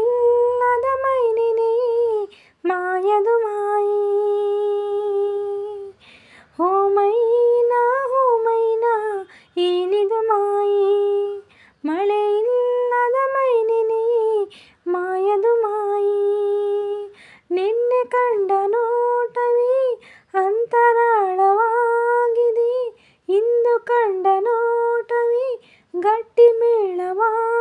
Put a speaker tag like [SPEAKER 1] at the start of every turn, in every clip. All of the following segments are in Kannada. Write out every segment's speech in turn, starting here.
[SPEAKER 1] ಇಲ್ಲದ ಮೈನಿನಿ ಮಾಯದು ಮಾಯಿ. ಹೋ ಮೈನ ಹೋ ಮೈನ ಏನಿದು ಮಾಯಿ. ನಿನ್ನೆ ಕಂಡ ನೋಟವಿ ಅಂತರಾಳವಾಗಿದೆ. ಇಂದು ಕಂಡ ನೋಟವಿ ಗಟ್ಟಿ ಮೇಳವಾ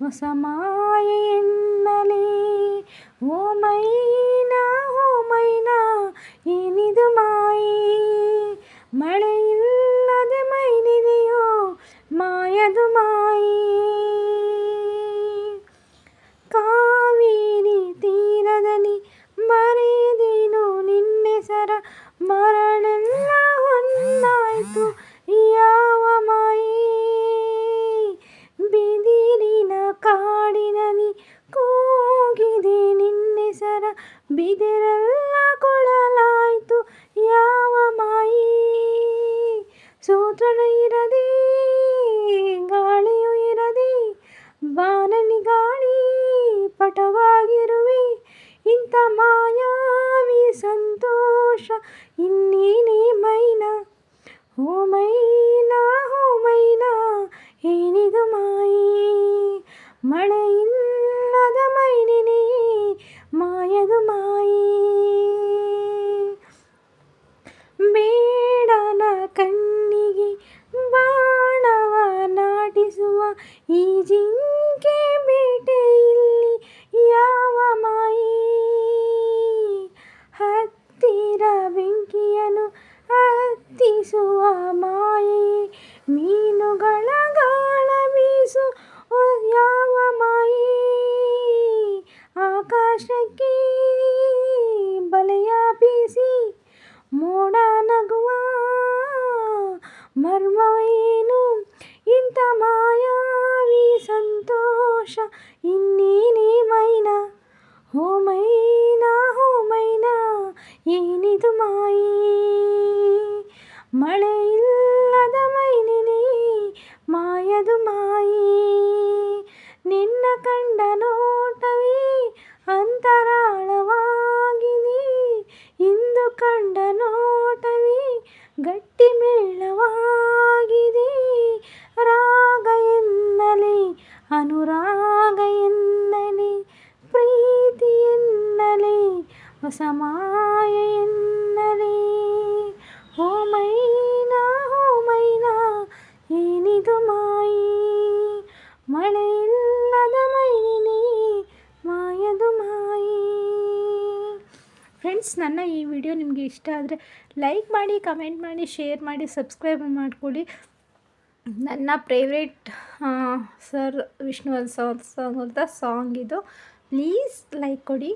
[SPEAKER 1] ಹೊಸ ಮಾಯ ಎನ್ನಲೆ. ಓ ಮೈನಾ ಓ ಮೈನಾ, ಏನಿದು ಮಾಯೆ? ಮಳೆಯಿಲ್ಲದೆ ಮೈನಿದೆಯೋ, ಮಾಯದು ಮಾಯೆ? ಕಾವೇರಿ ತೀರದಲ್ಲಿ ಬರೆದೇನು ನಿನ್ನೆಸರ ಮರಳೆಲ್ಲ ಹೊನ್ನಾಯ್ತು ಮಳೆಯಿಲ್ಲದ ಮೈನಿನಿ ಮಾಯದು ಮಾಯಿ. ನಿನ್ನ ಕಂಡ ನೋಟವಿ ಅಂತರಾಳವಾಗಿದೆ. ಇಂದು ಕಂಡ ನೋಟವಿ ಗಟ್ಟಿ ಮೇಳವಾಗಿದೆ. ರಾಗ ಎನ್ನಲಿ, ಅನುರಾಗ ಎನ್ನಲಿ, ಪ್ರೀತಿ ಎನ್ನಲಿ, ಹೊಸ ಮಳೆಯಿಲ್ಲದ ಮೈನಿ ಮಾಯದು ಮಾಯಿ. ಫ್ರೆಂಡ್ಸ್ ನನ್ನ ಈ ವಿಡಿಯೋ ನಿಮಗೆ ಇಷ್ಟ ಆದರೆ ಲೈಕ್ ಮಾಡಿ ಕಮೆಂಟ್ ಮಾಡಿ ಶೇರ್ ಮಾಡಿ ಸಬ್ಸ್ಕ್ರೈಬ್ ಮಾಡ್ಕೊಳ್ಳಿ. ನನ್ನ favourite sir Vishnuvardhan sir song ಇದು. ಪ್ಲೀಸ್ ಲೈಕ್ ಕೊಡಿ.